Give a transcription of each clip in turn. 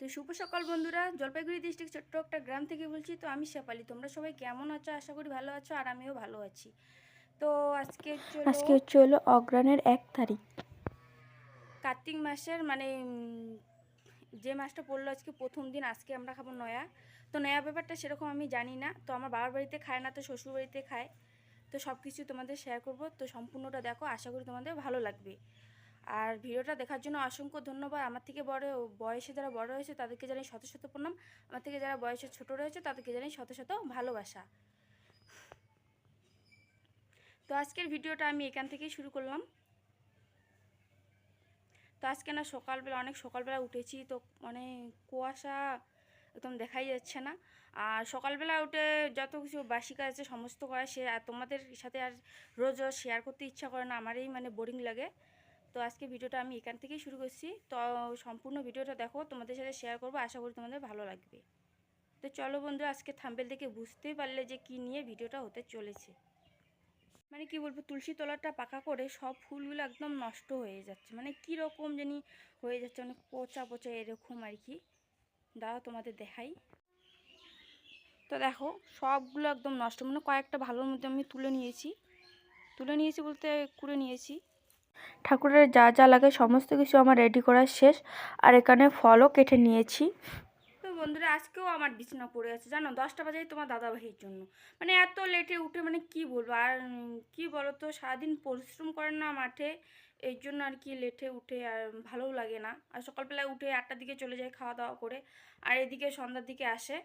তো শুভ সকাল বন্ধুরা জলপাইগুড়ি ডিস্ট্রিক্ট ছোট্ট একটা গ্রাম থেকে বলছি তো আমি শেপালি তোমরা সবাই কেমন আছো? আশা করি ভালো আছো আর আমিও ভালো আছি। তো আজকে আজকে হচ্ছে হলো অগ্রাণের এক তারিখ। কার্তিক মাসের মানে যে মাসটা পড়ল আজকে প্রথম দিন আজকে আমরা খাব নয়া। তো নয়া ব্যাপারটা সেরকম আমি জানি না। তো আমার বাবার বাড়িতে খায় না তো শ্বশুর বাড়িতে খায়। তো সব কিছু তোমাদের শেয়ার করব। তো সম্পূর্ণটা দেখো আশা করি তোমাদের ভালো লাগবে। আর ভিডিওটা দেখার জন্য অসংখ্য ধন্যবাদ। আমার থেকে বড় বয়সে যারা বড় হয়েছে, তাদেরকে জানাই শত শত প্রণাম। আমার থেকে যারা বয়সে ছোট রয়েছে, তাদেরকে জানাই শত শত ভালোবাসা। তো আজকের ভিডিওটা আমি এখান থেকেই শুরু করলাম। তো আজকে না সকালবেলা, অনেক সকালবেলা উঠেছি, তো মানে কুয়াশা একদম দেখাই যাচ্ছে না। আর সকালবেলা উঠে যত কিছু বাসি কাজ আছে, সমস্ত করা সে আর তোমাদের সাথে আর রোজ রোজ শেয়ার করতে ইচ্ছা করে না, আমারই মানে বোরিং লাগে। তো আজকে ভিডিওটা আমি এখান থেকেই শুরু করছি। তো সম্পূর্ণ ভিডিওটা দেখো, তোমাদের সাথে শেয়ার করব, আশা করি তোমাদের ভালো লাগবে। তো চলো বন্ধু, আজকে থাম্বেল দেখে বুঝতেই পারলে যে কি নিয়ে ভিডিওটা হতে চলেছে। মানে কি বলব, তুলসী তলাটা পাকা করে সব ফুলগুলো একদম নষ্ট হয়ে যাচ্ছে। মানে কি রকম জানি হয়ে যাচ্ছে অনেক পচা পচা এরকম আর কি। দাঁড়াও তোমাদের দেখাই। তো দেখো, সবগুলো একদম নষ্ট। মানে কয়েকটা ভালোর মধ্যে আমি তুলে নিয়েছি। তুলে নিয়েছি বলতে, কুড়ে নিয়েছি। ঠাকুরের যা যা লাগে সমস্ত কিছু আমার রেডি করা শেষ। আর এখানে ফলও কেটে নিয়েছি। তো বন্ধুরা, আজকেও আমার বিছানা পড়ে আছে, জানো? দশটা বাজে তোমার দাদা ভাইয়ের জন্য। মানে এত লেটে উঠে মানে কি বলব? আর কি বলো তো সারাদিন পরিশ্রম করেন না মাঠে, এই জন্য আর কি লেটে উঠে আর ভালোও লাগে না। আর সকালবেলায় উঠে আটটার দিকে চলে যায় খাওয়া দাওয়া করে, আর এদিকে সন্ধ্যার দিকে আসে।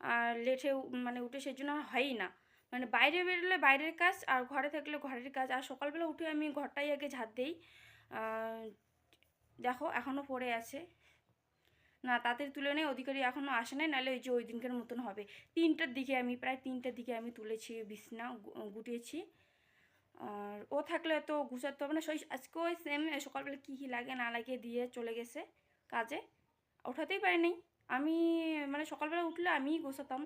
আর লেটে মানে উঠে সেই জন্য হয়ই না। মানে বাইরে বেরোলে বাইরের কাজ আর ঘরে থাকলে ঘরের কাজ। আর সকালবেলা উঠে আমি ঘরটাই আগে ঝাড় দিই। দেখো এখনও পড়ে আছে। না তাদের তুলে নেই অধিকারী এখনও আসে নাই, নাহলে ওই যে ওই দিনকার মতন হবে। তিনটার দিকে আমি, প্রায় তিনটার দিকে আমি তুলেছি, বিছনা গুটিয়েছি। আর ও থাকলে তো গুছাতে হবে না। সেই, আজকে ওই সেম সকালবেলা কী কী লাগে না লাগে দিয়ে চলে গেছে কাজে। ওঠাতেই পারিনি আমি মানে সকালবেলা উঠলে আমিই গোছাতাম।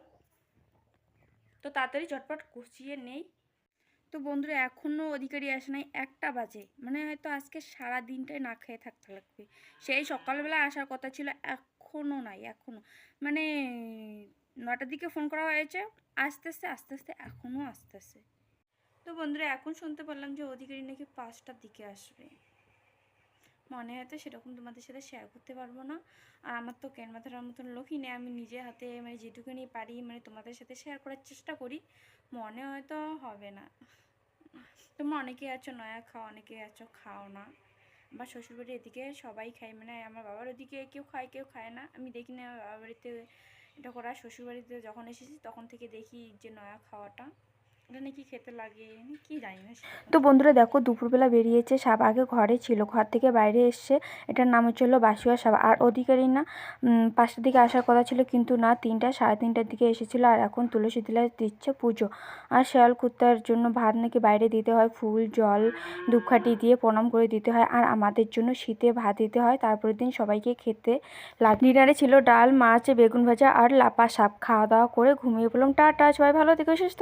তো তাড়াতাড়ি ঝটপট গুছিয়ে নেই। তো বন্ধুরা, এখনও অধিকারী আসে নাই একটা বাজে। মানে হয়তো আজকে সারা দিনটাই না খেয়ে থাকতে লাগবে। সেই সকালবেলা আসার কথা ছিল, এখনও নাই, এখনও। মানে নটার দিকে ফোন করা হয়েছে, আস্তে আস্তে আস্তে আস্তে, এখনও আস্তে আস্তে। তো বন্ধুরা, এখন শুনতে পারলাম যে অধিকারী নাকি পাঁচটার দিকে আসবে। মনে হয়তো সেরকম তোমাদের সাথে শেয়ার করতে পারব না। আর আমার তো কেন মাথার মতন লোকই নেই। আমি নিজে হাতে মানে যেটুকুনি পারি মানে তোমাদের সাথে শেয়ার করার চেষ্টা করি। মনে হয়তো হবে না। তোমরা অনেকে আছো, নয়া খাও অনেকে আছো, খাও না। আমার শ্বশুরবাড়ি এদিকে সবাই খায় মানে আমার বাবার ওদিকে কেউ খায় কেউ খায় না। আমি দেখি না বাবার বাড়িতে এটা করা, শ্বশুরবাড়িতে যখন এসেছি তখন থেকে দেখি যে নয়া খাওয়াটা। খেতে লাগে কি তো বন্ধুরা দেখো, দুপুরবেলা বেরিয়েছে সাপ, আগে ঘরে ছিল, ঘর থেকে বাইরে এসছে। এটার নাম হচ্ছে হলো বাসুয়া সাপ। আর অধিকারী না পাঁচটার দিকে আসার কথা ছিল, কিন্তু না, তিনটা, সাড়ে তিনটার দিকে এসেছিল, আর এখন তুলসী তলায় দিচ্ছে পুজো। আর শেয়াল কুত্তার জন্য ভাত নাকি বাইরে দিতে হয়, ফুল, জল, ধূপকাঠি দিয়ে প্রণাম করে দিতে হয়, আর আমাদের জন্য শীতে ভাত দিতে হয়। তারপরের দিন সবাইকে খেতে লাগে ডিনারে ছিল ডাল, মাছ, বেগুন ভাজা, আর লাপা সাপ। খাওয়া দাওয়া করে ঘুমিয়ে পড়লাম। টাটা, সবাই ভালো থেকে, সুস্থ